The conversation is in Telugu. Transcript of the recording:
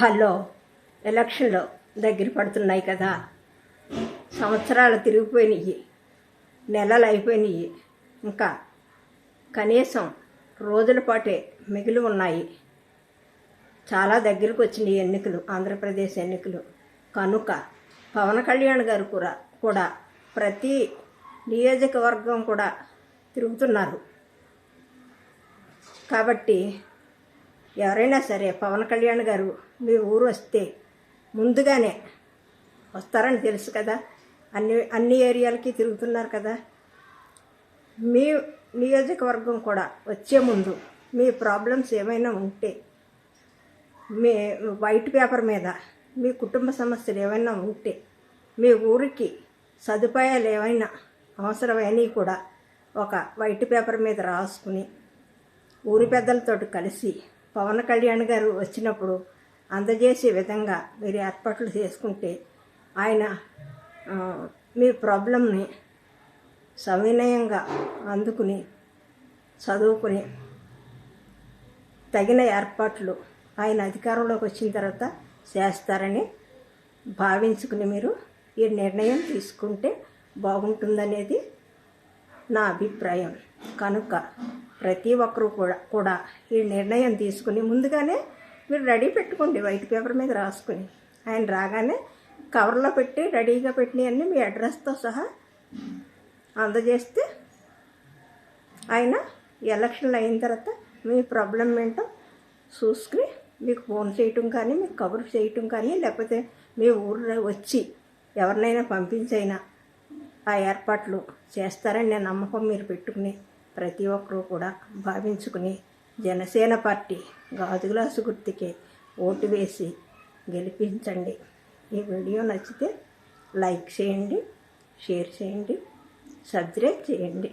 హలో ఎలక్షన్లు దగ్గర పడుతున్నాయి కదా. సంవత్సరాలు తిరిగిపోయినాయి నెలలు అయిపోయినాయి. ఇంకా కనీసం రోజుల పాటే మిగిలి ఉన్నాయి. చాలా దగ్గరకు వచ్చినాయి ఎన్నికలు ఆంధ్రప్రదేశ్ ఎన్నికలు. కనుక పవన్ కళ్యాణ్ గారు కూడా కూడా ప్రతి నియోజకవర్గం కూడా తిరుగుతున్నారు. కాబట్టి ఎవరైనా సరే పవన్ కళ్యాణ్ గారు మీ ఊరు వస్తే ముందుగానే వస్తారని తెలుసు కదా. అన్ని అన్ని ఏరియాలకి తిరుగుతున్నారు కదా. మీ నియోజకవర్గం కూడా వచ్చే ముందు మీ ప్రాబ్లమ్స్ ఏమైనా ఉంటే మీ వైట్ పేపర్ మీద మీ కుటుంబ సమస్యలు ఏమైనా ఉంటే మీ ఊరికి సదుపాయాలు ఏమైనా అవసరమైనవి కూడా ఒక వైట్ పేపర్ మీద రాసుకుని ఊరి పెద్దలతో కలిసి పవన్ కళ్యాణ్ గారు వచ్చినప్పుడు అందజేసే విధంగా మీరు ఏర్పాట్లు చేసుకుంటే ఆయన మీ ప్రాబ్లంని సవినయంగా అందుకుని చదువుకుని తగిన ఏర్పాట్లు ఆయన అధికారంలోకి వచ్చిన తర్వాత చేస్తారని భావించుకుని మీరు ఈ నిర్ణయం తీసుకుంటే బాగుంటుందనేది నా అభిప్రాయం. కనుక ప్రతి ఒక్కరూ కూడా కూడా ఈ నిర్ణయం తీసుకుని ముందుగానే మీరు రెడీ పెట్టుకోండి వైట్ పేపర్ మీద రాసుకుని. ఆయన రాగానే కవర్లో పెట్టి రెడీగా పెట్టినవన్నీ మీ అడ్రస్తో సహా అందజేస్తే ఆయన ఎలక్షన్లు అయిన తర్వాత మీ ప్రాబ్లం ఏంటో చూసుకుని మీకు ఫోన్ చేయటం కానీ మీకు కబుర్ చేయటం కానీ లేకపోతే మీ ఊర్లో వచ్చి ఎవరినైనా పంపించైనా ఆ ఏర్పాట్లు చేస్తారని నేను నమ్మకం మీరు పెట్టుకుని ప్రతి ఒక్కరూ కూడా భావించుకుని జనసేన పార్టీ గాజుగ్లాసు గుర్తుకే ఓటు వేసి గెలిపించండి. ఈ వీడియో నచ్చితే లైక్ చేయండి షేర్ చేయండి సబ్స్క్రైబ్ చేయండి.